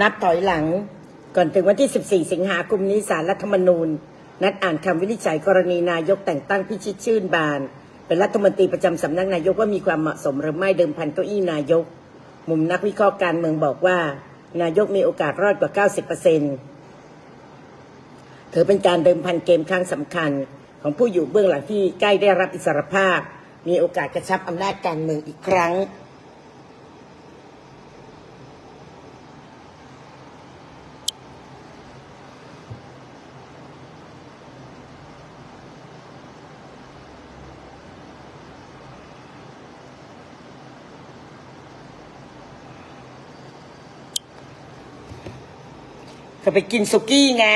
นับถอยหลัง ก่อนถึงวันที่ 14 สิงหาคมนี้สารรัฐธรรมนูญ นัดอ่านคำวินิจฉัยกรณีนายกแต่งตั้งพิชิตชื่นบาน เป็นรัฐมนตรีประจำสำนักนายกว่ามีความเหมาะสมหรือไม่เดิมพันเก้าอี้นายก มุมนักวิเคราะห์การเมืองบอกว่า นายกมีโอกาสรอดกว่า 90%ถือเป็นการเดิมพันเกมครั้งสำคัญ ของผู้อยู่เบื้องหลังที่ใกล้ได้รับอิสรภาพ มีโอกาสกระชับอำนาจการเมืองอีกครั้ง เขาไปกินสุกี้ไง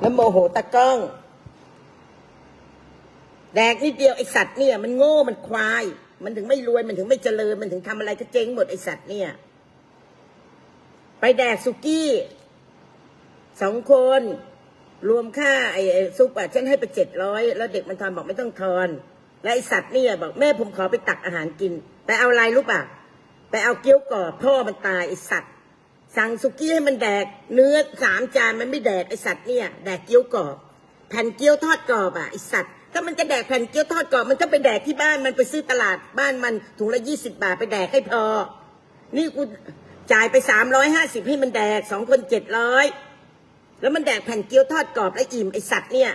แล้วโมโหตะก้องแดกนิดเดียวไอสัตว์เนี่ย มันโง่มันควาย มันถึงไม่รวยมันถึงไม่เจริญ มันถึงทำอะไรก็เจ๊งหมดไอสัตว์เนี่ย ไปแดกสุกี้สองคน รวมค่าไอ้ซุปอะฉันให้ไปเจ็ดร้อยแล้วเด็กมันทอนบอกไม่ต้องทอน แล้วไอสัตว์เนี่ยบอกแม่ผมขอไปตักอาหารกิน ไปเอาอะไรรู้ป่ะไปเอาเกี๊ยวกรอบพ่อมันตายไอสัตว์ สั่งสุกี้ให้มันแดก เนื้อสามจานมันไม่แดกไอสัตว์เนี่ยแดกเกี๊ยวกรอบ แผ่นเกี๊ยวทอดกรอบอะไอสัตว์ถ้ามันจะแดกแผ่นเกี๊ยวทอดกรอบมันก็ไปแดกที่บ้านมันไปซื้อตลาดบ้านมันถุงละยี่สิบาทไปแดกให้พอ นี่กูจ่ายไปสามร้อยห้าสิบให้มันแดกสองคนเจ็ดร้อยแล้วมันแดกแผ่นเกี๊ยวทอดกรอบแล้วอิ่มไอสัตว์เนี่ย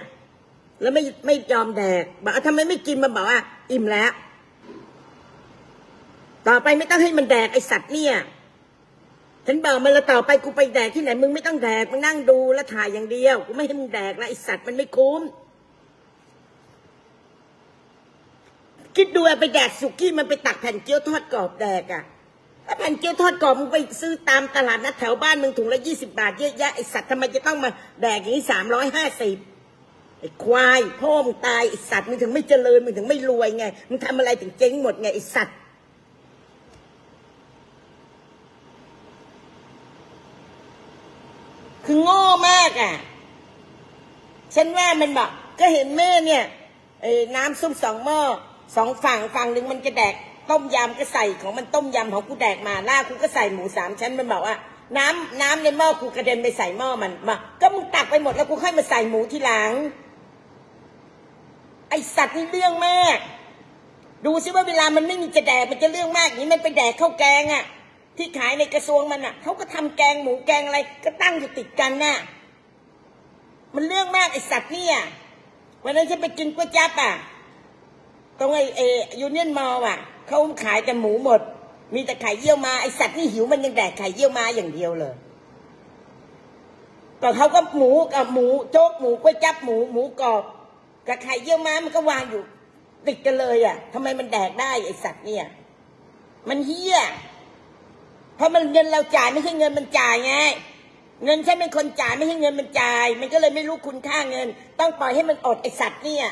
แล้วไม่ไม่ยอมแดกบอกทำไมไม่กินมันบอกว่า อิ่มแล้ว ต่อไปไม่ต้องให้มันแดกไอสัตว์เนี่ย ฉันบอกมันล้วต่อไปกูไปแดกที่ไหนมึงไม่ต้องแดกมึงนั่งดูแลถ่ายอย่างเดียวกูไม่ให้มึงแดกแล้วไอสัตว์มันไม่คุ้ม คิดดูอไปแดกสุกี้มันไปตักแผ่นเกี๊ยวทอดกรอบแดกอะถ้าแผ่นเกี๊ยวทอดกรอบมึงไปซื้อตามตลาดนัดแถวบ้านมึงถุงละยี่สิบาทเยอะแยะไอสัตว์ทำไมจะต้องมาแดกอย่างนี้สามร้อยห้าสิบไอควายพ่อมึงตายไอสัตว์มึงถึงไม่เจริญมึงถึงไม่รวยไงมึงทำอะไรถึงเจ๊งหมดไงไอสัตว์ คือโง่มากอะ ฉันว่ามันบอกก็เห็นแม่เนี่ยเอ้น้ำซุปสองหม้อสองฝั่งฝั่งหนึ่งมันจะแดก ต้มยำก็ใส่ของมันต้มยำของกูแดกมาล่ากูก็ใส่หมูสามชั้นมันบอกว่า น้ำน้ำในหม้อกูกระเด็นไปใส่หม้อมันมาก็มึงตักไปหมดแล้วกูค่อยมาใส่หมูทีหลัง ไอสัตว์นี่เรื่องมาก ดูซิว่าเวลามันไม่มีจะแดกมันจะเรื่องมากอย่างนี้มันไปแดกข้าวแกงอะ ที่ขายในกระทรวงมันอะเขาก็ทำแกงหมูแกงอะไร ก็ตั้งอยู่ติดกันน่ะ มันเรื่องมากไอสัตว์เนี่ยวันนั้นฉันไปกินก๋วยจั๊บอะตรงไอเอยูเนียนมอลอะเขาขายแต่หมูหมด มีแต่ไข่เยี่ยวมาไอสัตว์นี่หิวมันยังแดกไข่เยี่ยวมาอย่างเดียวเลยก็เขาก็หมูกับหมูโจ๊กหมูก๋วยจั๊บหมูหมูกรอบกับไข่เยี่ยวม้ามันก็วางอยู่ติดกันเลยอะทำไมมันแดกได้ไอสัตว์เนี่ย มันเฮี้ย ราะมันเงินเราจ่ายไม่ใช่เงินมันจ่ายไง เงินฉันเป็นคนจ่ายไม่ใช่เงินมันจ่าย มันก็เลยไม่รู้คุณค่าเงิน ต้องปล่อยให้มันอดไอสัตว์เนี่ย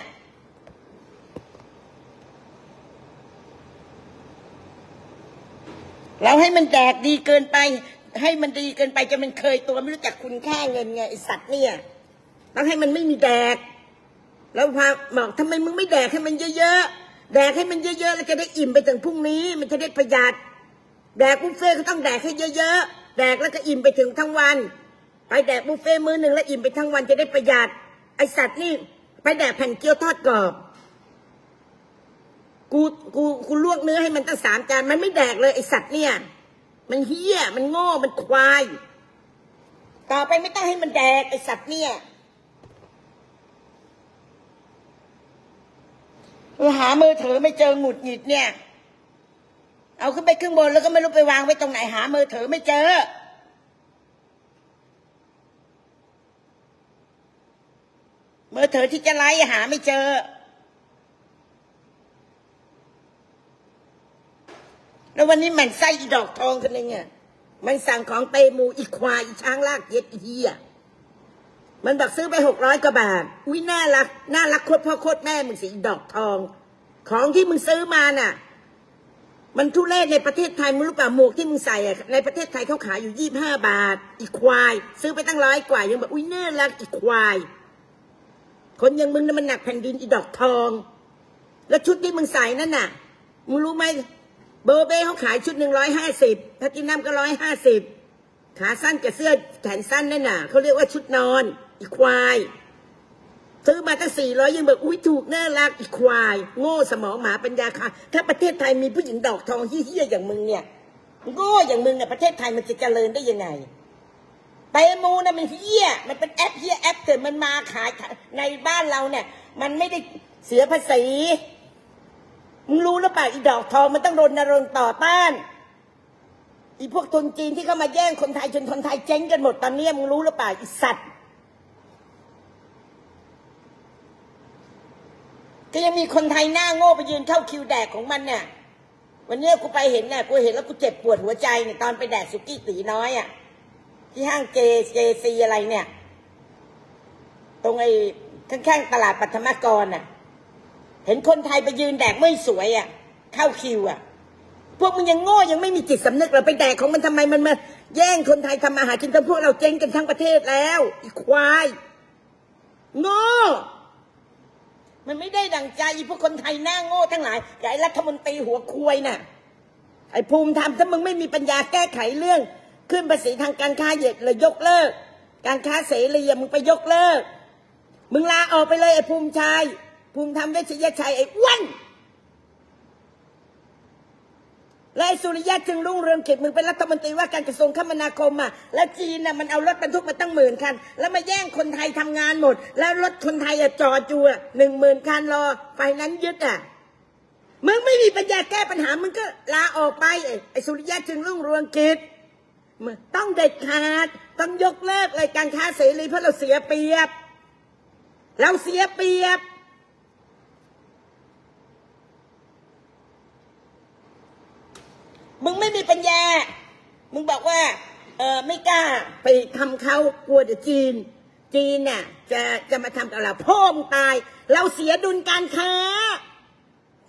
แล้วให้มันแดกดีเกินไป ให้มันดีเกินไปจะมันเคยตัวไม่รู้จักคุณค่าเงินไงไอสัตว์เนี่ยต้องให้มันไม่มีแดก แล้วพาบอกทำไมมึงไม่แดกให้มันเยอะๆแดกให้มันเยอะๆแล้วจะได้อิ่มไปถึงพรุ่งนี้ มันจะได้ประหยัด แดกบุฟเฟ่ก็ต้องแดกให้เยอะๆ แดกแล้วก็อิ่มไปถึงทั้งวัน ไปแดกบุฟเฟ่มื้อหนึ่งแล้วอิ่มไปทั้งวันจะได้ประหยัด ไอสัตว์นี่ ไปแดกแผ่นเกี๊ยวทอดกรอบ กูกูกูลวกเนื้อให้มันตั้งสามจานมันไม่แดกเลยไอสัตว์เนี่ย มันเฮี้ยมันโง่มันควาย ต่อไปไม่ต้องให้มันแดกไอสัตว์เนี่ยหามือถือไม่เจอหงุดหงิดเนี่ย เอาขึ้นไปขึ้นบนแล้วก็ไม่รู้ไปวางไว้ตรงไหนหามือถือไม่เจอ มือถือที่จะไล่หาไม่เจอ แล้ววันนี้มันไส้อีดอกทองกันเลยไงมันสั่งของเตมูอีควายอีช้างลากเย็ดอีเหี้ยมันบอกซื้อไปหกร้อยกว่าบาท อุ้ยน่ารัก น่ารักโคตรพ่อโคตรแม่มึงสิอีดอกทอง ของที่มึงซื้อมาน่ะ มันทุเรศในประเทศไทยมึงรู้ป่ะหมวกที่มึงใส่อะในประเทศไทยเขาขายอยู่ยี่บห้าบาท อีควาย ซื้อไปตั้งร้อยกว่ายังแบบอุ้ยน่ารักอีควาย คนอย่างมึงน่ะมันหนักแผ่นดินอีดอกทอง แล้วชุดที่มึงใส่นั่นน่ะมึงรู้ไหมเบอร์เบ้เขาขายชุดหนึ่งร้อยห้าสิบถ้ากินน้ำก็ร้อยห้าสิบขาสั้นกับเสื้อแขนสั้นนั่นน่ะเขาเรียกว่าชุดนอนอีควาย ซื้อมาตั้งสี่ร้อยยังบอกอุ้ยถูกน่ารักอีควาย โง่สมองหมาปัญญาค่ะ ถ้าประเทศไทยมีผู้หญิงดอกทองเฮี้ยๆอย่างมึงเนี่ยโง่อย่างมึงเนี่ยประเทศไทยมันจะเจริญได้ยังไงเตมูนะมันเฮี้ยมันเป็นแอปเฮี้ยแอปเกิดมันมาขายในบ้านเราเนี่ย มันไม่ได้เสียภาษีมึงรู้หรือเปล่าอีดอกทองมันต้องรณรงค์ต่อต้านอีพวกทุนจีนที่เข้ามาแย่งคนไทยจนคนไทยเจ๊งกันหมดตอนนี้มึงรู้หรือเปล่าอีสัตว์ ยังมีคนไทยหน้าโง่ไปยืนเข้าคิวแดกของมันเนี่ยวันนี้กูไปเห็นเนี่ยกูเห็นแล้วกูเจ็บปวดหัวใจเนี่ยตอนไปแดกสุกี้ตีน้อยอะ่ะที่ห้างเจเจซีอะไรเนี่ย ตรงไอ้ข้างๆตลาดปัทมกรน่ะ เห็นคนไทยไปยืนแดกไม่สวยอะ่ะ เข้าคิวอะ่ะ พวกมึงยังโง่ยังไม่มีจิตสำนึกเราไปแดกของมันทำไมมันมาแย่งคนไทยทำอาหารกินทั้งพวกเราเจ๊งกันทั้งประเทศแล้วอีควายโง่ มันไม่ได้ดังใจพวกคนไทยหน้าโง่ทั้งหลายอย่าไอ้รัฐมนตรีหัวควยน่ะ ไอ้ภูมิธรรมถ้ามึงไม่มีปัญญาแก้ไขเรื่อง ขึ้นภาษีทางการค้าเหยียดเลยยกเลิก การค้าเสรีอะมึงไปยกเลิก มึงลาออกไปเลยไอ้ภูมิชัยภูมิธรรมเวชยชัยไอ้อ้วน และไอ้สุริยะจึงรุ่งเรืองกิจมึงเป็นรัฐมนตรีว่าการกระทรวงคมนาคมอะแล้วจีนน่ะมันเอารถบรรทุกมาตั้งหมื่นคัน แล้วมาแย่งคนไทยทำงานหมด แล้วรถคนไทยอะจอดอยู่หนึ่งหมื่นคันรอไฟนั้นยึดอะมึงไม่มีปัญญาแก้ปัญหามึงก็ลาออกไปไอ้ไอ้สุริยะจึงรุ่งเรืองกิจมึงต้องเด็ดขาดต้องยกเลิกเลยการค้าเสรีเพราะเราเสียเปรียบ เราเสียเปรียบ มึงไม่มีปัญญา มึงบอกว่า เออไม่กล้าไปทำเขากลัวเดี๋ยวจีน จีนน่ะจะจะมาทำกับเราพ่อมึงตาย เราเสียดุลการค้า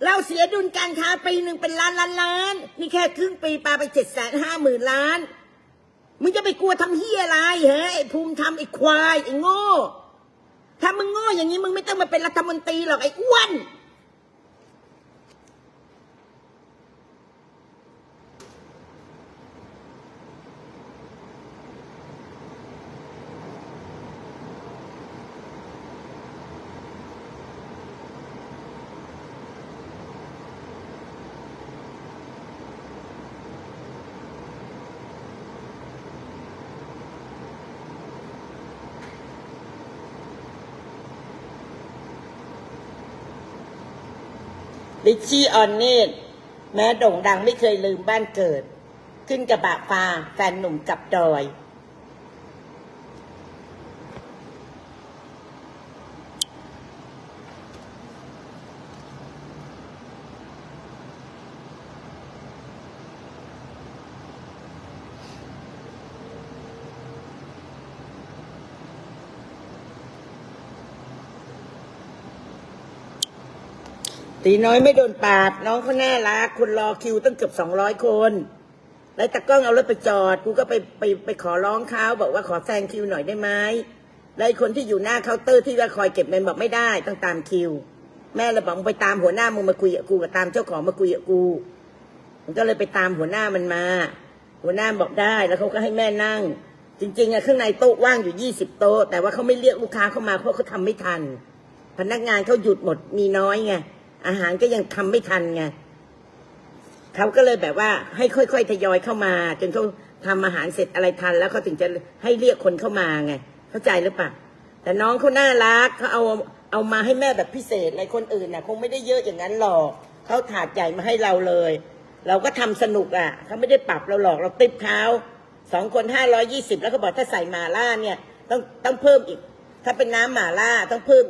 เราเสียดุลการค้าปีหนึ่งเป็นล้านล้านล้าน นี่แค่ครึ่งปีปาไปเจ็ดแสนห้าหมื่นล้าน มึงจะไปกลัวทำเฮียอะไรเฮ้ยไอ้ภูมิทำไอ้ควายไอ้โง่ถ้ามึงโง่อย่างนี้มึงไม่ต้องมาเป็นรัฐมนตรีหรอกไอ้อ้วน ลิชชี่ออนเนตแม้โด่งดังไม่เคยลืมบ้านเกิด ขึ้นกระบะฟ้าแฟนหนุ่มกับดอย ตีน้อยไม่โดนปาด น้องเขาน่ารักคนรอคิวตั้งเกือบสองร้อยคน แล้วตะกล้องเอารถไปจอด กูก็ไปไปไปขอร้องเขาบอกว่าขอแซงคิวหน่อยได้ไหมแล้วไอ้คนที่อยู่หน้าเคาน์เตอร์ที่ว่าคอยเก็บเงินบอกไม่ได้ต้องตามคิว แม่เลยบอกไปตามหัวหน้ามึงมาคุยกับกูกับตามเจ้าของมาคุยกับกูมันก็เลยไปตามหัวหน้ามันมา หัวหน้าบอกได้แล้วเขาก็ให้แม่นั่ง จริงๆอะข้างในโต๊ะว่างอยู่ยี่สิบโต๊ะแต่ว่าเขาไม่เรียกลูกค้าเข้ามาเพราะเขาทำไม่ทัน พนักงานเขาหยุดหมดมีน้อยไง อาหารก็ยังทำไม่ทันไงเขาก็เลยแบบว่าให้ค่อยๆทยอยเข้ามา จนเขาทำอาหารเสร็จอะไรทัน แล้วเขาถึงจะให้เรียกคนเข้ามาไง เข้าใจหรือเปล่าแต่น้องเขาน่ารักเขาเอาเอามาให้แม่แบบพิเศษอะไรคนอื่นน่ะ คงไม่ได้เยอะอย่างนั้นหรอกเขาถาดใหญ่มาให้เราเลย เราก็ทำสนุกอะเขาไม่ได้ปรับเราหรอกเราติปเขาสองคนห้าร้อยี่สิบแล้วก็บอกถ้าใส่หมาล่าเนี่ย ต้องต้องเพิ่มอีก ถ้าเป็นน้ำหมาล่าต้องเพิ่ม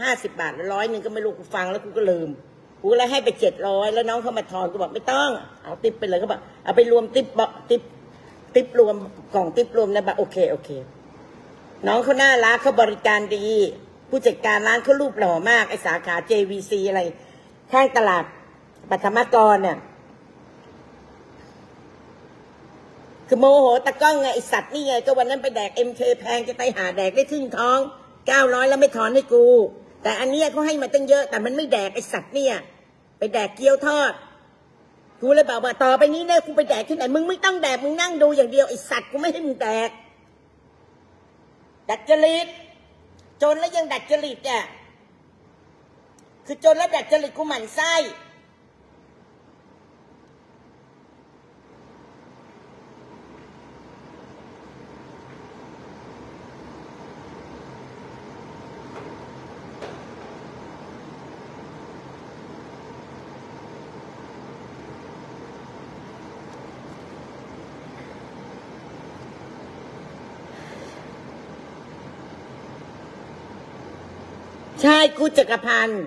ห้าสิบบาทร้อยหนึ่งก็ไม่รู้กูฟังแล้วกูก็ลืมกูเลยให้ไปเจ็ดร้อยแล้วน้องเขามาทอนกูบอกไม่ต้อง เอาติปไปเลยเขาบอกเอาไปรวมติปบอกติปติปรวมกล่องติปรวมนะบอกโอเคโอเค น้องเขาน่ารักเขาบริการดี ผู้จัดการร้านเขารูปหล่อมากไอสาขา JVC อะไรข้างตลาดปัทมกรเนี่ยคือโมโหตะก้องไงไอสัตว์นี่ไงก็วันนั้นไปแดกเอ็มเคแพงจะไปหาแดกได้ครึ่งท้อง เก้าร้อยแล้วไม่ถอนให้กู แต่อันเนี้ยเขาให้มาตั้งเยอะแต่มันไม่แดกไอสัตว์เนี่ย ไปแดกเกี๊ยวทอดกูเลยบอกว่าต่อไปนี้เนี่ยกูไปแดกที่ไหนมึงไม่ต้องแดกมึงนั่งดูอย่างเดียวไอสัตว์กูไม่ให้มึงแดกดัดจริตจนแล้วยังดัดจริตอะคือจนแล้วดัดจริตกูหมั่นไส้ ใช่กูจักรพันธ์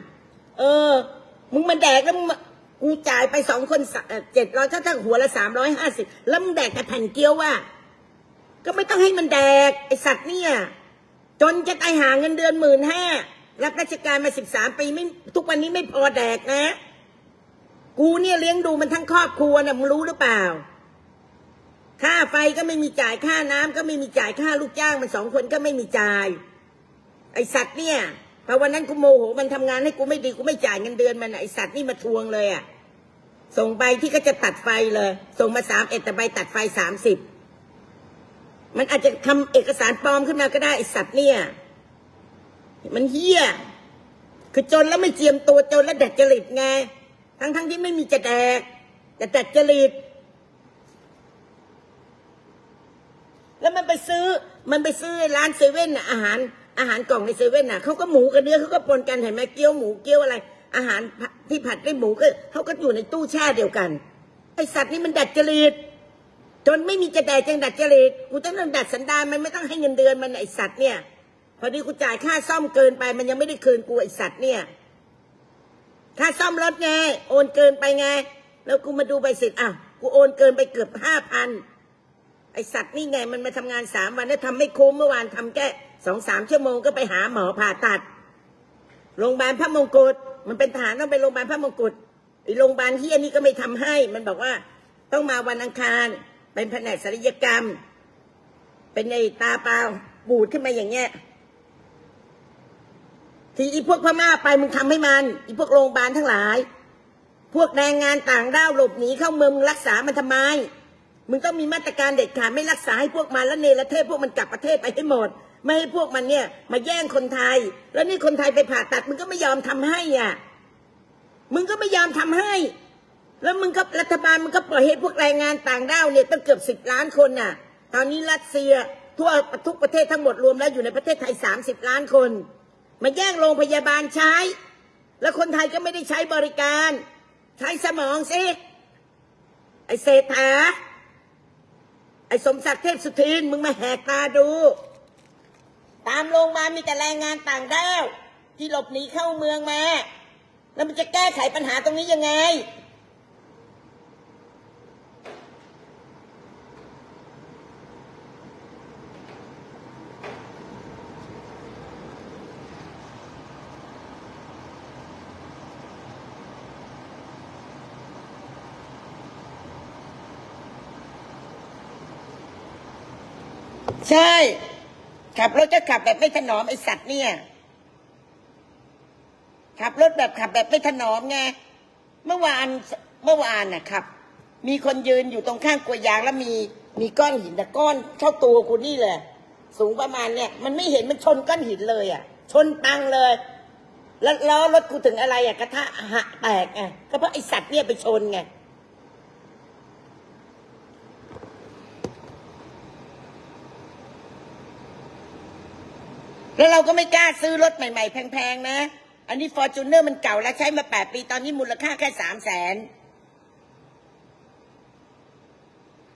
เออ มึงมาแดกแล้วมึงมากูจ่ายไปสองคนเจ็ดร้อยถ้าถ้าหัวละสามร้อยห้าสิบแล้วมึงแดกแต่แผ่นเกี๊ยวว่ะก็ไม่ต้องให้มันแดก ไอสัตว์เนี่ย จนจะตายหาเงินเดือนหมื่นห้ารับราชการมาสิบสามปีไม่ทุกวันนี้ไม่พอแดกนะ กูเนี่ยเลี้ยงดูมันทั้งครอบครัวนะมึงรู้หรือเปล่า ค่าไฟก็ไม่มีจ่ายค่าน้ำก็ไม่มีจ่ายค่าลูกจ้างมันสองคนก็ไม่มีจ่าย ไอสัตว์เนี่ย พอวันนั้นกูโมโหมันทำงานให้กูไม่ดีกูไม่จ่ายเงินเดือนมันไอสัตว์นี่มาทวงเลยอะส่งใบที่ก็จะตัดไฟเลย ส่งมาสามเอ็ดแต่ใบตัดไฟสามสิบมันอาจจะทำเอกสารปลอมขึ้นมาก็ได้ไอสัตว์เนี่ย มันเฮี้ยคือจนแล้วไม่เจียมตัวจนแล้วแดดจริตไง ทั้งทั้งๆที่ไม่มีจะแดกแต่แดดจริตแล้วมันไปซื้อ มันไปซื้อร้านเซเว่นอาหาร อาหารกล่องในเซเว่นน่ะเขาก็หมูกับเนื้อเขาก็ปนกันเห็นไหมเกี๊ยวหมูเกี๊ยวอะไร อาหารที่ผัดด้วยหมูก็เขาก็อยู่ในตู้แช่เดียวกันไอสัตว์นี่มันดัดจริตจนไม่มีจะแดกจังดัดจริตกูต้องดัดสันดานมันไม่ต้องให้เงินเดือนมันไอสัตว์เนี่ย พอดีกูจ่ายค่าซ่อมเกินไปมันยังไม่ได้คืนกูไอสัตว์เนี่ยค่าซ่อมรถไงโอนเกินไปไง แล้วกูมาดูใบเสร็จอ้าวกูโอนเกินไปเกือบห้าพันไอสัตว์นี่ไงมันมาทำงานสามวันแล้วทำไม่คุ้มเมื่อวานทำแค่ สองสามชั่วโมงก็ไปหาหมอผ่าตัด โรงพยาบาลพระมงกุฎมันเป็นทหารต้องไปโรงพยาบาลพระมงกุฎโรงพยาบาลที่อันนี้ก็ไม่ทำให้ มันบอกว่าต้องมาวันอังคาร เป็นแผนกศัลยกรรม เป็นไอตาเปล่าบูดขึ้นมาอย่างเงี้ยที่อีพวกพม่าไปมึงทำให้มัน อีพวกโรงพยาบาลทั้งหลาย พวกแรงงานต่างด้าวหลบหนีเข้าเมืองมึงรักษามันทำไมมึงต้องมีมาตรการเด็ดขาดไม่รักษาให้พวกมันแล้วเนรเทศพวกมันกลับประเทศไปให้หมด ไม่ให้พวกมันเนี่ย มาแย่งคนไทย แล้วนี่คนไทยไปผ่าตัดมึงก็ไม่ยอมทำให้อะมึงก็ไม่ยอมทำให้ แล้วมึงก็รัฐบาลมึงก็ปล่อยให้พวกแรงงานต่างด้าวเนี่ยตั้งเกือบสิบล้านคนน่ะ ตอนนี้รัสเซียทั่วทุกประเทศทั้งหมดรวมแล้วอยู่ในประเทศไทยสามสิบล้านคน มาแย่งโรงพยาบาลใช้ แล้วคนไทยก็ไม่ได้ใช้บริการ ใช้สมองสิไอเศรษฐาไอสมศักดิ์เทพสุทินมึงมาแหกตาดู ตามโรงพยาบาลมีแต่แรงงานต่างด้าวที่หลบหนีเข้าเมืองมา แล้วมันจะแก้ไขปัญหาตรงนี้ยังไง ใช่ ขับรถก็ขับแบบไม่ถนอมไอสัตว์เนี่ย ขับรถแบบขับแบบไม่ถนอมไงเมื่อวานเมื่อวานน่ะขับ มีคนยืนอยู่ตรงข้างกลัวยางแล้วมีมีก้อนหินแต่ก้อนเท่าตัวกูนี่เลยสูงประมาณเนี่ย มันไม่เห็นมันชนก้อนหินเลยอะ ชนปังเลย แล้วล้อรถกูถึงอะไรอะกระทะหักแตกไงก็เพราะไอสัตว์เนี่ยไปชนไง แล้วเราก็ไม่กล้าซื้อรถใหม่ ๆ แพงๆนะ อันนี้ฟอร์จูเนอร์มันเก่าแล้วใช้มาแปดปีตอนนี้มูลค่าแค่สามแสน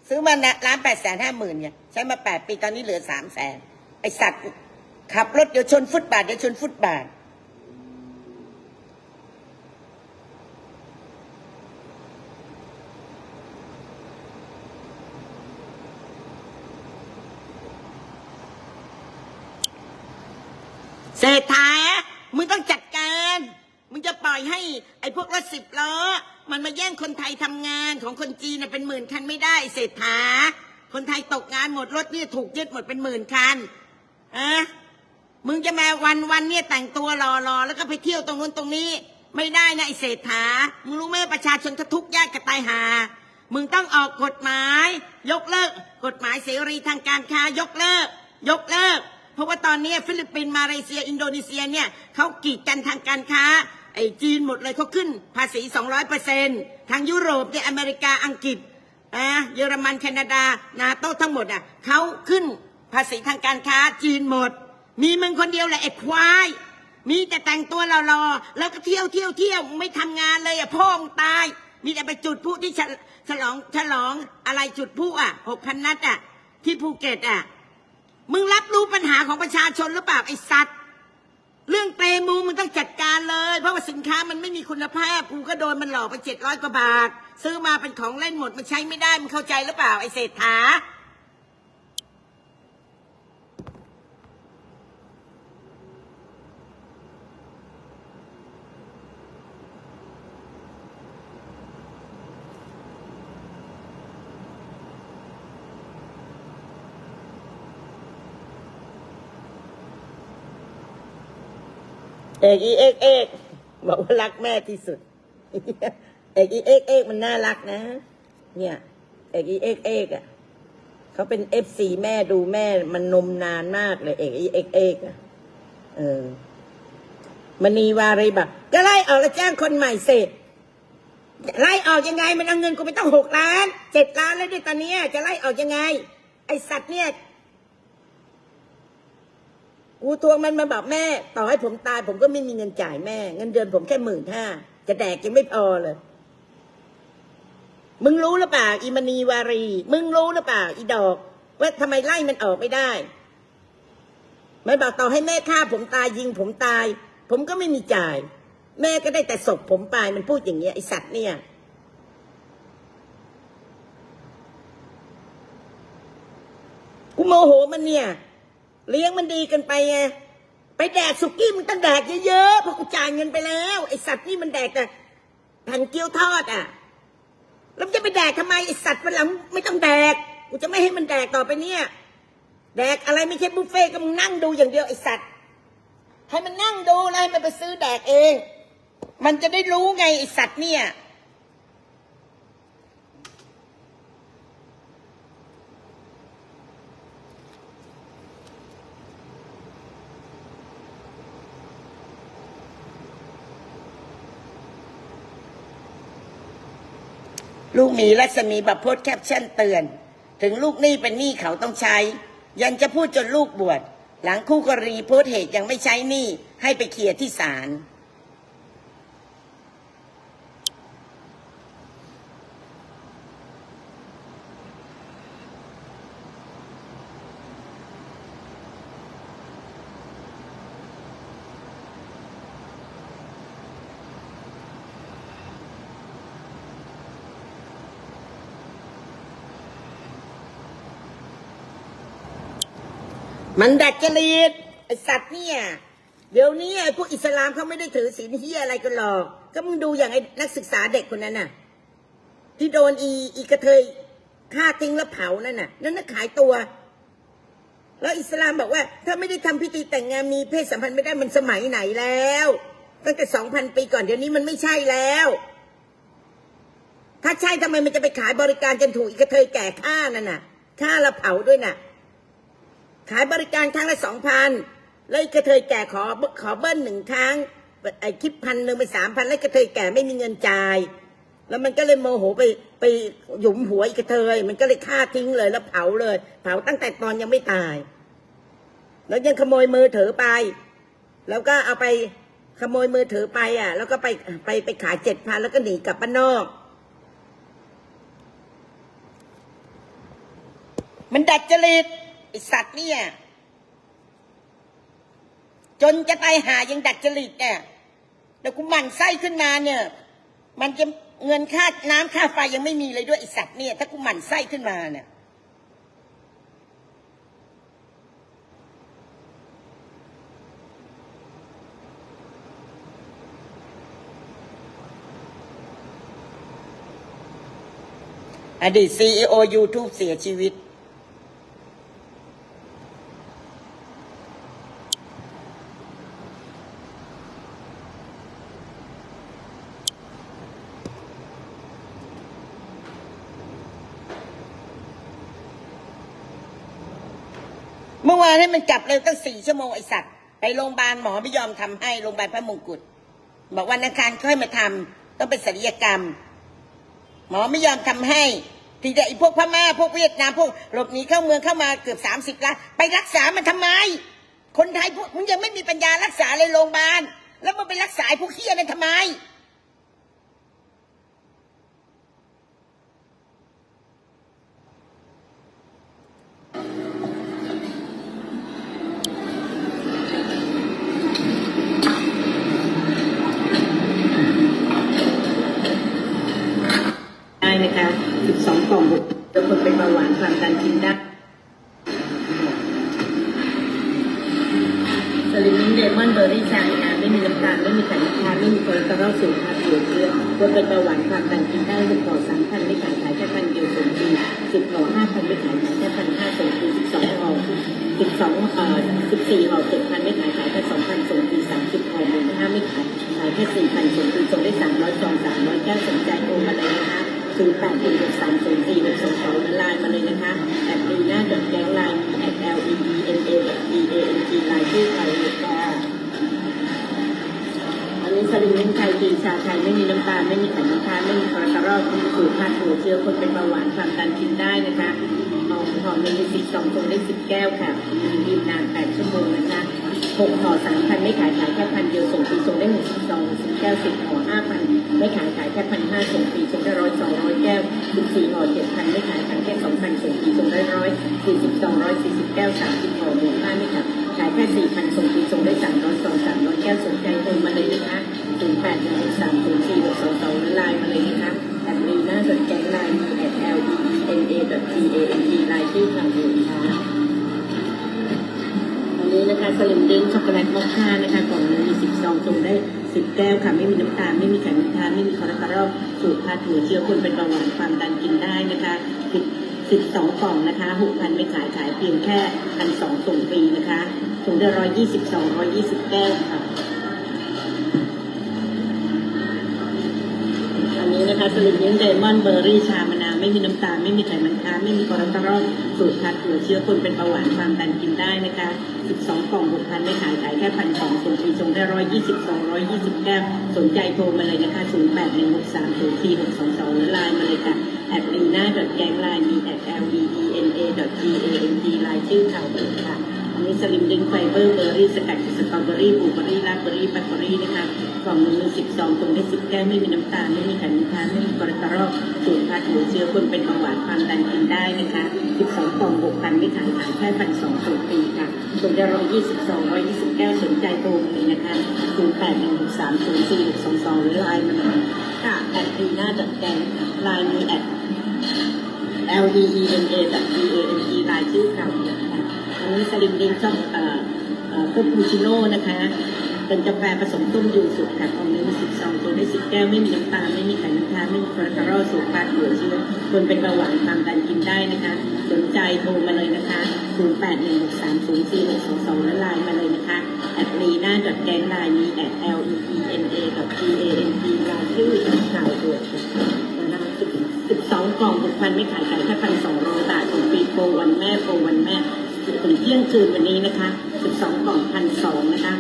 ซื้อมานะล้านแปดแสนห้าหมื่นเนี่ยใช้มาแปดปีตอนนี้เหลือสามแสนไอสัตว์ขับรถเดี๋ยวชนฟุตบาทเดี๋ยวชนฟุตบาท เศรษฐา มึงต้องจัดการ มึงจะปล่อยให้ ไอ้พวกรถสิบล้อ มันมาแย่งคนไทยทำงานของคนจีนเป็นหมื่นคันไม่ได้ เศรษฐา คนไทยตกงานหมดรถเนี่ยถูกยึดหมดเป็นหมื่นคันอะมึงจะมาวันวันเนี่ยแต่งตัวรอๆแล้วก็ไปเที่ยวตรงนู้นตรงนี้ ไม่ได้นะไอเศรษฐา มึงรู้ไหมประชาชนทุกข์ยากกระตายหา มึงต้องออกกฎหมาย ยกเลิก กฎหมายเสรีทางการค้ายกเลิก ยกเลิก เพราะว่าตอนนี้ฟิลิปปินส์มาเลเซีย อินโดนีเซียเนี่ยเขากีดกันทางการค้าไอ้จีนหมดเลยเขาขึ้นภาษี 200เปอร์เซ็นทางยุโรปเนี่ยอเมริกาอังกฤษอะเยอรมันแคนาดา นาโต้ทั้งหมดอะเขาขึ้นภาษีทางการค้าจีนหมด มีมึงคนเดียวแหละไอ้ควายมีแต่แต่งตัวรอๆแล้วก็เที่ยวเที่ยวเที่ยวไม่ทำงานเลยอะพ่อมึงตาย มีแต่ไปจุดพลุที่ฉลองฉลองอะไรจุดพลุอะหกพันนัดอะที่ภูเก็ตอะ มึงรับรู้ปัญหาของประชาชนหรือเปล่าไอ้สัตว์ เรื่องเตมูมึงต้องจัดการเลย เพราะว่าสินค้ามันไม่มีคุณภาพกูก็โดนมันหลอกไปเจ็ดร้อยกว่าบาท ซื้อมาเป็นของเล่นหมดมันใช้ไม่ได้มึงเข้าใจหรือเปล่าไอ้เศรษฐา อกอีเอกเอกบอกว่ารักแม่ที่สุด เอกอีเอกเอกมันน่ารักนะ เนี่ย เอกอีเอกเอกอะเขาเป็นเอฟซีแม่ดูแม่มันนมนานมากเลย เอกอีเอกเอกอะเออมณีวารีบอกก็ไล่ออกแล้วจ้างคนใหม่เสร็จไล่ออกยังไง มันเอาเงินกูไปต้องหกล้านเจ็ดล้านแล้วด้วยตอนนี้จะไล่ออกยังไง ไอสัตว์เนี่ย กูทวงมันมาบอกแม่ ต่อให้ผมตาย ผมก็ไม่มีเงินจ่ายแม่ เงินเดือนผมแค่หมื่นห้าจะแดกยังไม่พอเลย มึงรู้หรือเปล่าอีมณีวารี มึงรู้หรือเปล่าอีดอก ว่าทำไมไล่มันออกไม่ได้มันบอกต่อให้แม่ฆ่าผมตายยิงผมตาย ผมก็ไม่มีจ่าย แม่ก็ได้แต่ศพผมไปมันพูดอย่างเงี้ยไอสัตว์เนี่ยกูโมโหมันเนี่ย เลี้ยงมันดีกันไปไงไปแดกสุกี้มึงต้องแดกเยอะๆเพราะกูจ่ายเงินไปแล้ว ไอสัตว์นี่มันแดกแต่แผ่นเกี๊ยวทอดอะแล้วมันจะไปแดกทำไมไอสัตว์วันหลังไม่ต้องแดกกูจะไม่ให้มันแดกต่อไปเนี่ยแดกอะไรไม่ใช่บุฟเฟ่ก็มึงนั่งดูอย่างเดียวไอสัตว์ให้มันนั่งดูแล้วให้มันไปซื้อแดกเอง มันจะได้รู้ไงไอสัตว์เนี่ย ลูกหมีรัศมีบัพโพสแคปชั่นเตือน ถึงลูกหนี้เป็นหนี้เขาต้องใช้ ยันจะพูดจนลูกบวช หลังคู่กรณีโพสเหตุยังไม่ใช้หนี้ให้ไปเคลียร์ที่ศาล มันดัดจริตไอสัตว์เนี่ย เดี๋ยวนี้ไอพวกอิสลามเขาไม่ได้ถือศีลเฮียอะไรกันหรอก ก็มึงดูอย่างไอนักศึกษาเด็กคนนั้นน่ะ ที่โดนอีอีกระเทยฆ่าทิ้งแล้วเผานั่นน่ะ นั่นน่ะขายตัว แล้วอิสลามบอกว่า ถ้าไม่ได้ทำพิธีแต่งงานมีเพศสัมพันธ์ไม่ได้มันสมัยไหนแล้วตั้งแต่สองพันปีก่อนเดี๋ยวนี้มันไม่ใช่แล้ว ถ้าใช่ทำไมมันจะไปขายบริการจนถูกอีกระเทยแก่ฆ่านั่นน่ะฆ่าแล้วเผาด้วยน่ะ ขายบริการครั้งละสองพันแล้วกระเทยแก่ขอขอเบิ้ลหนึ่งครั้งไอ้คิดพันหนึ่งไปสามพันแล้วกระเทยแก่ไม่มีเงินจ่าย แล้วมันก็เลยโมโหไปไปหยุมหัวอ้กระเทย มันก็เลยฆ่าทิ้งเลยแล้วเผาเลย เผาตั้งแต่ตอนยังไม่ตาย แล้วยังขโมยมือถือไป แล้วก็เอาไปขโมยมือถือไปอะ แล้วก็ไปไปไปขายเจ็ดพันแล้วก็หนีกลับบ้านนอกมันดัดจริต สัตว์เนี่ย จนจะตายหายังดัดจริตเนี่ยแต่กูหมั่นไส้ขึ้นมาเนี่ย มันจะเงินค่าน้ำค่าไฟยังไม่มีเลยด้วยไอสัตว์เนี่ย ถ้ากูหมั่นไส้ขึ้นมาเนี่ยอดีตซีอ YouTube เสียชีวิตานให้มันจับเร็วตั้งสี่ชั่วโมงไอสัตว์ไปโรงพยาบาลหมอไม่ยอมทำให้โรงพยาบาลพระมงกุฎบอกวันอังคารค่อยมาทำต้องเป็นศัลยกรรม หมอไม่ยอมทำให้ทีเดียวไอพวกพม่าพวกเวียดนามพวกหลบหนีเข้าเมืองเข้ามาเกือบสามสิบล้านไปรักษามันทำไม คนไทยพวกมึงยังไม่มีปัญญารักษาเลยโรงพยาบาลแล้วมึงไปรักษาพวกเฮี้ยนั่นทำไม ได้นะคะ 12 กล่องบุกบางคนเป็นเบาหวานความดันกินได้สลิมินเดมอนเบอร์รี่ชานะไม่มีน้ำตาล ไม่มีไขมันทานไม่มีคอเลสเตอรอลสูงค่าเกลือเชื้อคนเป็นเบาหวานความดันกินได้หนึ่งต่อสามพันไม่ขายขายแค่พันเดียวส่งฟรีสิบต่อห้าพันไม่ขายขายแค่พันห้าส่งฟรีสิบสองห่อสิบสองเอ่อสิบสี่ห่อเจ็ดพันไม่ขายขายแค่สองพันส่งฟรีสามสิบห่อหมื่นห้าไม่ขายขายแค่สี่พันส่งฟรีส่งได้สามร้อยซองสามร้อยแก้วสนใจโอนมาเลยนะคะ ศูนย์แปดหนึ่งหกสามศูนย์สี่หกสองสองไลน์มาเลยนะคะแอ ดดีหน้าดอทแก๊งไลน์ F L E E N A D A N G ไลน์ชื่อไทยเลยค่ะอันนี้สลิมเล่นไทยดีชาไทยไม่มีน้ำตาลไม่มีไขมันทานไม่มีคอเลสเตอรอลไม่สูตรค่าหัวเชื้อคนเป็นเบาหวานความดันกินได้นะคะหอมหอมหนึ่งมีสิบสองตรงได้สิบแก้วค่ะมีดีนานแปดชั่วโมงนะคะ หกห่อสามพันไม่ขายขายแค่พันเดียวส่งฟรีส่งได้หกสิบสองสิบแก้วสิบห่อห้าพันไม่ขายขายแค่พันห้าส่งฟรีส่งได้ร้อยสองร้อยแก้วสิบสี่ห่อเจ็ดพันไม่ขายขายแค่สองพันส่งฟรีส่งได้ร้อยสี่สิบสองร้อยสี่สิบแก้วสามสิบห่อหมู่ห้าไม่ขายขายแค่สี่พันส่งฟรีส่งได้สามร้อยสองสามร้อยแก้วสนใจโทรมาเลยนะคะศูนย์แปดหนึ่งหรือไลน์มาเลยนะคะแอดลีน่าสนใจไลน์ at l e n a t a n t ไลน์ชื่ทางเดินค่ะอั นนี้นะคะสลิมดิ้งช็อกโกแลตมอคค่านะคะกล่องนึงมีสิบซองชงได้สิบแก้วค่ะ ไม่มีน้ำตาล ไม่มีไขมันทานไม่มีคอเลสเตอรอลสูตรพาถั่วเชื้อคนเป็นเบาหวานความดันกินได้นะคะสิบสิบสองกล่องนะคะหกพันไม่ขายขายเพียงแค่พันสองส่งฟรีนะคะถุงละร้อยยี่สิบสองร้อยยี่สิบแก้วค่ะอันนี้นะคะสลิมเลี้ยงเดมอนเบอร์รี่ชามะนาวไม่มีน้ำตาล ไม่มีไขมันค้าไม่มีคอเลสเตอรอลสูตรคัดหัวเชื้อคนเป็นเบาหวานความดันกินได้นะคะ อีกสองกล่องหกพันไม่ขายขายแค่พันสองส่งฟรีส่งได้ร้อยยี่สิบสองร้อยยี่สิบแก้วสนใจโทรมาเลยนะคะศูนย์แปดหนึ่งหกสามศูนย์สี่หกสองสองหรือไลน์มาเลยค่ะแอดลีน่าดอทแก๊งไลน์มีแอด l v e n a ดอท g a n t ไลน์ชื่อข่าวเองค่ะ อันนี้สลิมดึงไฟเบอร์เบอร์รี่สกัดจากสตรอเบอรี่บลูเบอรี่ราสเบอรี่แบล็คเบอรี่นะคะกล่องหนึงมีสิบซองตรงได้สิบแก้วไม่มีน้ำตาลไม่มีไขมันทานไม่มีคอเลสเตอรอลสูตรพัดหัวเชื้อคนเป็นเบาหวานความดันกินได้นะคะสิบสองกล่องหกพันไม่ขายขายแค่พันสองส่งฟรีค่ะส่งได้ร้อยยี่สิบสองร้อยยี่สิบแก้วสนใจโทรเลยนะคะศูนย์แปดหนึ่งหกสามศูนย์สี่หกสองสองหรือไลน์มาเลยค่ะแอดดีหน้าดัดแดงไลน์มีแอด L D E N A แบบ D A N E ลายชื่อเขาเนี่ยค่ะ นนี้สลิมดิงชอบเอ่อเอ่อคปูชิโน่นะคะ เป็นกาแฟผสมต้มยูสุกค่ะของนี้มีสิบซองตัวได้สิบแก้วไม่มีน้ำตาลไม่มีไขมันทานไม่มีคอเลสเตอรอลสูตรปาดหัวเชื้อคนเป็นเบาหวานความดันกินได้นะคะ สนใจโทรมาเลยนะคะ0 8 1 6 3 0 4 6 2 2และไลน์มาเลยนะคะแอดลีน่าดอทแกงไลน์มีแอด L E E N A ดอท G A N T ไลน์ชื่อข่าวด่วนะนะคะสิบสองกล่องหกพันไม่ขายขายแค่พันสองร้อยบาทของปีโปรวันแม่โปรวัน จนถึงเที่ยงคืนวันนี้นะคะ 12กล่องพันสองนะคะ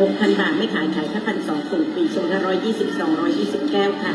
หกพันบาทไม่ขายขายแค่พันสองส่งฟรีส่งละร้อยยี่สิบสองร้อยยี่สิบแก้วค่ะ